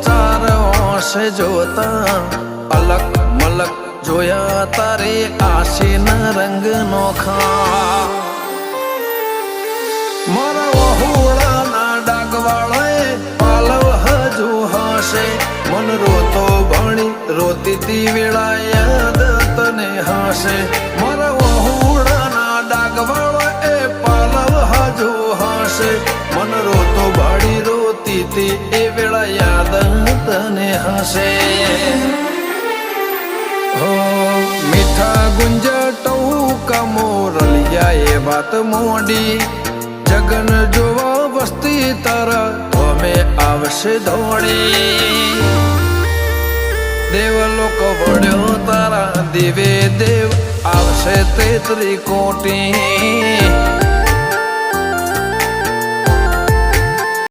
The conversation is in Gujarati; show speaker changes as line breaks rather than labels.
આવશે જોતા અલક મલક જોયા તારે આશીના રંગ નોખા મારા વહુડાના ડાગવાળાએ પાલવ હજુ હશે. મન રોતો ભણી રોતી તી વેળા યાદ તને હશે. મારા વહુડાના ડાગવાળા એ પાલવ હજુ હશે. મન રોતો ભણી રોતી તી એ વેળા તને હશે. હો, મીઠા ગુંજ ટૌકા મોરલિયા એ વાત મોડી. જગન જોવા વસ્તી તારા અમે આવશે દોડી દેવ લોકો વળ્યો તારા દિવે દેવ, આવશે તે કોટી.